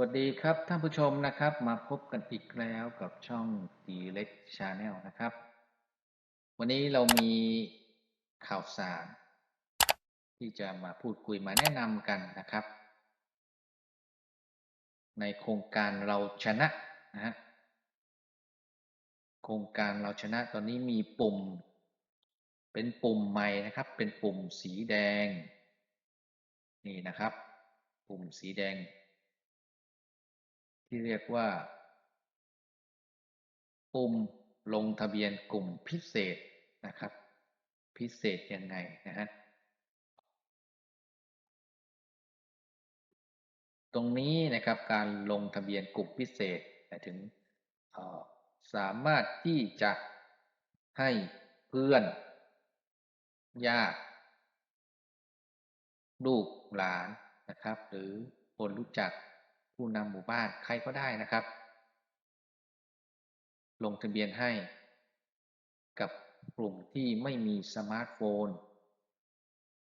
วัสดีครับท่านผู้ชมนะครับ มาพบกันอีกแล้วกับช่อง d เล็กชาแนลนะครับ วันนี้เรามีข่าวสาร ที่จะมาพูดคุยมาแนะนำกันนะครับ ในโครงการเราชนะนะฮะโครงการเราชนะตอนนี้มีปุ่ม เป็นปุ่มใหม่นะครับ เป็นปุ่มสีแดง นี่นะครับ ปุ่มสีแดง ที่เรียกว่า ปุ่มลงทะเบียนกลุ่มพิเศษนะครับ พิเศษยังไงนะฮะตรงนี้นะครับการลงทะเบียนกลุ่มพิเศษหมายถึงสามารถที่จะให้เพื่อนญาติลูกหลานนะครับ หรือคนรู้จัก ผู้นำหมู่บ้านใครก็ได้นะครับ ลงทะเบียนให้ กับกลุ่มที่ไม่มีสมาร์ทโฟน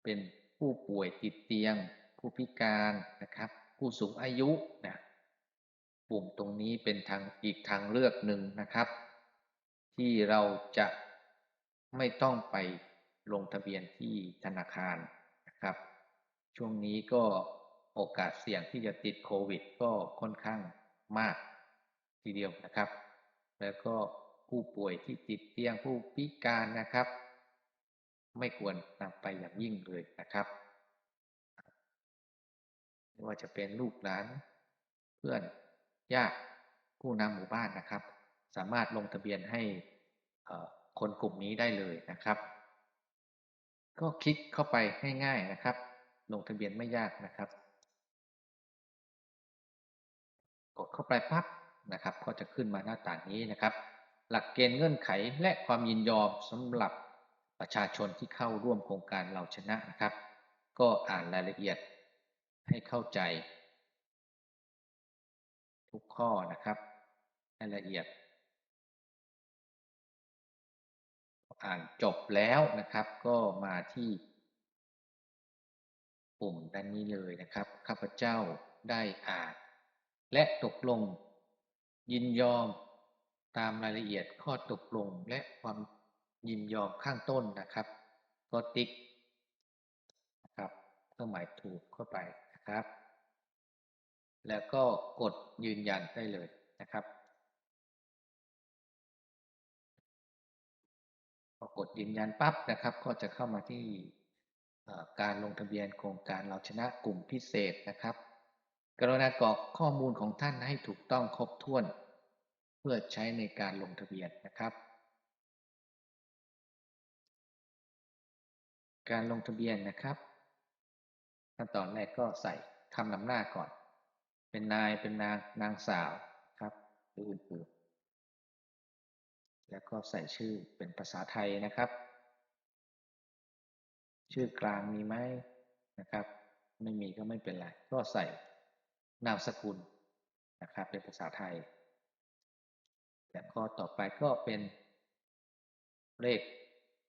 เป็นผู้ป่วยติดเตียง ผู้พิการนะครับ ผู้สูงอายุนะปุ่มตรงนี้เป็นทางอีกทางเลือกหนึ่งนะครับ ที่เราจะไม่ต้องไปลงทะเบียนที่ธนาคารนะครับ ช่วงนี้ก็ โอกาสเสี่ยงที่จะติดโควิด ก็ค่อนข้างมากทีเดียวนะครับ แล้วก็ผู้ป่วยที่ติดเตียงผู้พิการนะครับ ไม่ควรนำไปอย่างยิ่งเลยนะครับไม่ว่าจะเป็นลูกหลานเพื่อนญาติผู้นำหมู่บ้านนะครับ สามารถลงทะเบียนให้คนกลุ่มนี้ได้เลยนะครับ ก็คลิกเข้าไปง่ายๆนะครับ ลงทะเบียนไม่ยากนะครับ กดเข้าไปปั๊บนะครับ ก็จะขึ้นมาหน้าต่างนี้นะครับ หลักเกณฑ์เงื่อนไขและความยินยอมสำหรับประชาชนที่เข้าร่วมโครงการเราชนะนะครับ ก็อ่านรายละเอียดให้เข้าใจ ทุกข้อนะครับให้ละเอียด อ่านจบแล้วนะครับ ก็มาที่ปุ่มด้านนี้เลยนะครับ ข้าพเจ้าได้อ่าน และตกลง ยินยอมตามรายละเอียดข้อตกลงและความยินยอมข้างต้นนะครับ ก็ติ๊กนะครับเครื่องหมายถูกเข้าไปนะครับ แล้วก็กดยืนยันได้เลยนะครับพอกดยืนยันปั๊บนะครับ ก็จะเข้ามาที่การลงทะเบียนโครงการเราชนะกลุ่มพิเศษนะครับ กรุณากรอกข้อมูลของท่านให้ถูกต้องครบถ้วน เพื่อใช้ในการลงทะเบียนนะครับ การลงทะเบียนนะครับขั้นตอนแรกก็ใส่คำนำหน้าก่อน เป็นนายเป็นนางนางสาวครับหรืออื่นๆแล้วก็ใส่ชื่อเป็นภาษาไทยนะครับ ชื่อกลางมีไหมนะครับ ไม่มีก็ไม่เป็นไร ก็ใส่ นามสกุลนะครับเป็นภาษาไทย และข้อต่อไปก็เป็นเลข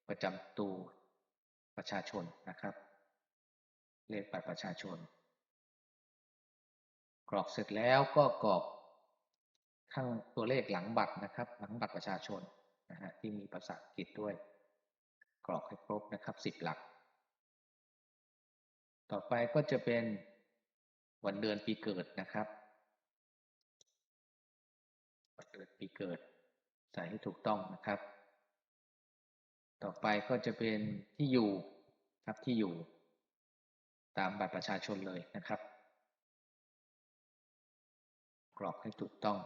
ประจำตัวประชาชนนะครับ เลขบัตรประชาชน กรอกเสร็จแล้วก็กรอกข้างตัวเลขหลังบัตรนะครับ หลังบัตรประชาชนนะฮะที่มีภาษาอังกฤษด้วย กรอกให้ครบนะครับสิบหลัก ต่อไปก็จะเป็น วันเดือนปีเกิดนะครับ วันเดือนปีเกิด ใส่ให้ถูกต้องนะครับ ต่อไปก็จะเป็นที่อยู่ครับที่อยู่ ตามบัตรประชาชนเลยนะครับ กรอกให้ถูกต้อง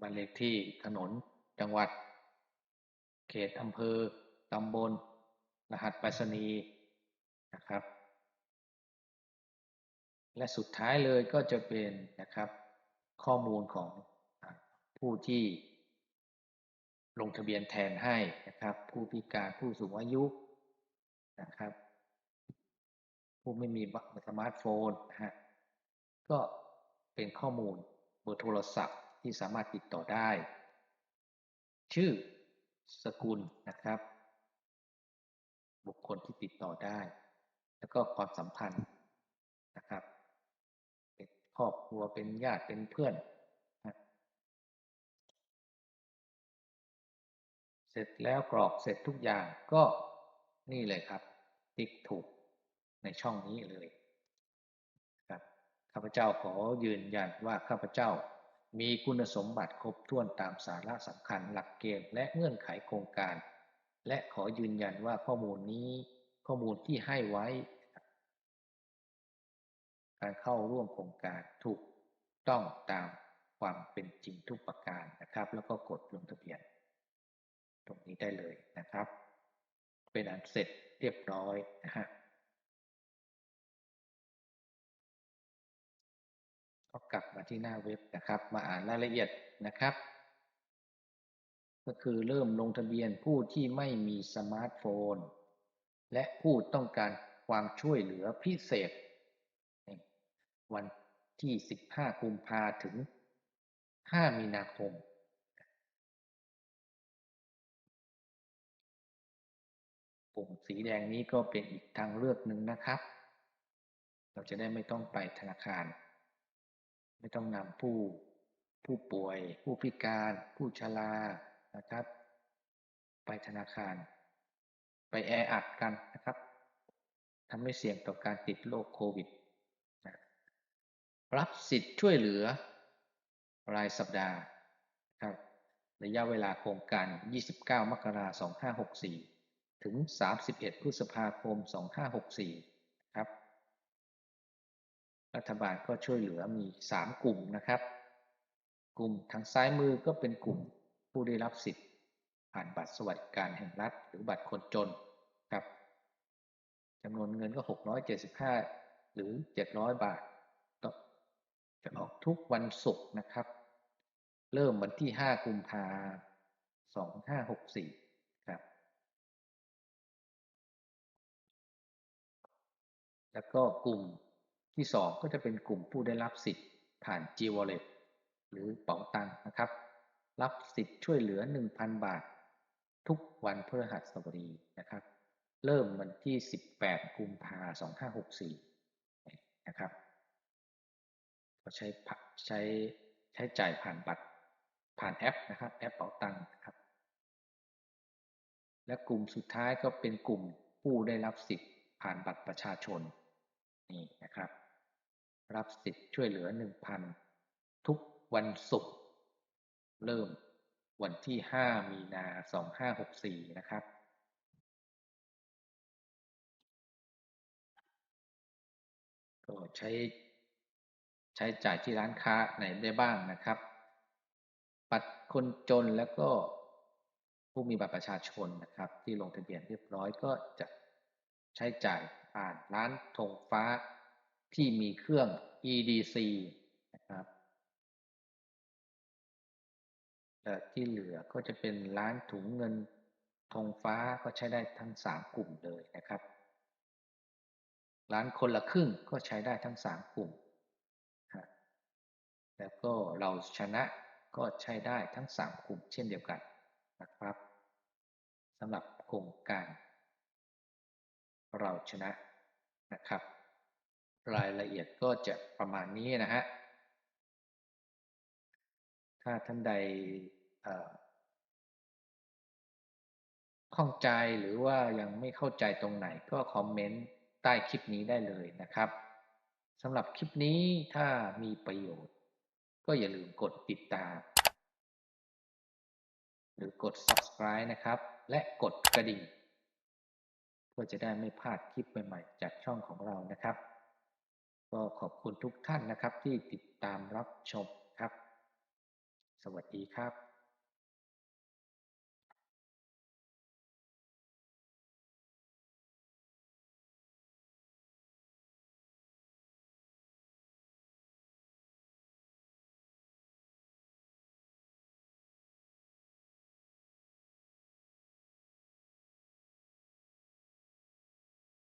บัตรเลขที่ถนน จังหวัด เขตอำเภอตำบล รหัสไปรษณีย์นะครับ และสุดท้ายเลยก็จะเป็นนะครับข้อมูลของผู้ที่ลงทะเบียนแทนให้นะครับ ผู้พิการผู้สูงอายุนะครับ ผู้ไม่มีสมาร์ทโฟนนะฮะก็เป็นข้อมูลเบอร์โทรศัพท์ที่สามารถติดต่อได้ ชื่อสกุลนะครับ บุคคลที่ติดต่อได้ แล้วก็ความสัมพันธ์นะครับ ครอบครัวเป็นญาติเป็นเพื่อน เสร็จแล้วกรอกเสร็จทุกอย่างก็นี่เลยครับ ติ๊กถูกในช่องนี้เลยครับข้าพเจ้าขอยืนยันว่าข้าพเจ้ามีคุณสมบัติครบถ้วนตามสาระสำคัญหลักเกณฑ์และเงื่อนไขโครงการ และขอยืนยันว่าข้อมูลนี้ข้อมูลที่ให้ไว้ การเข้าร่วมโครงการถูกต้องตามความเป็นจริงทุกประการนะครับ แล้วก็กดลงทะเบียน ตรงนี้ได้เลยนะครับ เป็นอันเสร็จเรียบร้อยนะฮะก็กลับมาที่หน้าเว็บนะครับ มาอ่านรายละเอียดนะครับ ก็คือเริ่มลงทะเบียนผู้ที่ไม่มีสมาร์ทโฟน และผู้ต้องการความช่วยเหลือพิเศษ วันที่ 15 กุมภาถึง 5 มีนาคม ปุ่มสีแดงนี้ก็เป็นอีกทางเลือกหนึ่งนะครับ เราจะได้ไม่ต้องไปธนาคาร ไม่ต้องนำผู้ผู้ป่วย ผู้พิการ ผู้ชรานะครับ ไปธนาคาร ไปแออัดกันนะครับทำให้เสี่ยงต่อการติดโรคโควิด รับสิทธิ์ช่วยเหลือ รายสัปดาห์ครับระยะเวลาโครงการ 29 มกราคม 2564 ถึง 31 พฤษภาคม 2564 ครับ รัฐบาลก็ช่วยเหลือมี 3 กลุ่มนะครับ กลุ่มทางซ้ายมือก็เป็นกลุ่มผู้ได้รับสิทธิ์ ผ่านบัตรสวัสดิการแห่งรัฐ หรือบัตรคนจนครับจำนวนเงินก็ 675 หรือ 700 บาท จะออกทุกวันศุกร์นะครับ เริ่มวันที่ 5 กุมภา2564ครับ แล้วก็กลุ่มที่ 2 ก็จะเป็นกลุ่มผู้ได้รับสิทธิ์ผ่าน G Wallet หรือเป๋าตังนะครับ รับสิทธิ์ช่วยเหลือ 1,000 บาท ทุกวันพฤหัสบดีนะครับ เริ่มวันที่ 18 กุมภาพันธ์2564 นะครับ ก็ใช้ใช้ใช้จ่ายผ่านบัตรผ่านแอปนะครับ แอปเป๋าตังค์นะครับ และกลุ่มสุดท้ายก็เป็นกลุ่มผู้ได้รับสิทธิ์ผ่านบัตรประชาชนนี่นะครับ รับสิทธิ์ช่วยเหลือ 1,000 ทุกวันศุกร์เริ่มวันที่ 5 มีนา 2564 นะครับ ก็ใช้ ใช้จ่ายที่ร้านค้าไหนได้บ้างนะครับ บัตรคนจนแล้วก็ผู้มีบัตรประชาชนนะครับ ที่ลงทะเบียนเรียบร้อยก็จะใช้จ่ายผ่านร้านธงฟ้าที่มีเครื่อง EDC นะครับแต่ที่เหลือก็จะเป็นร้านถุงเงินธงฟ้าก็ใช้ได้ทั้ง 3 กลุ่มเลยนะครับ ร้านคนละครึ่งก็ใช้ได้ทั้ง 3 กลุ่ม แล้วก็เราชนะก็ใช้ได้ทั้ง 3 กลุ่มเช่นเดียวกันนะครับสำหรับโครงการ เราชนะนะครับ รายละเอียดก็จะประมาณนี้นะฮะถ้าท่านใดข้องใจหรือว่ายังไม่เข้าใจตรงไหนก็คอมเมนต์ใต้คลิปนี้ได้เลยนะครับสำหรับคลิปนี้ถ้ามีประโยชน์ ก็อย่าลืมกดติดตาม หรือกด subscribe นะครับ และกดกระดิ่งเพื่อจะได้ไม่พลาดคลิปใหม่ๆจากช่องของเรานะครับ ก็ขอบคุณทุกท่านนะครับที่ติดตามรับชมครับ สวัสดีครับ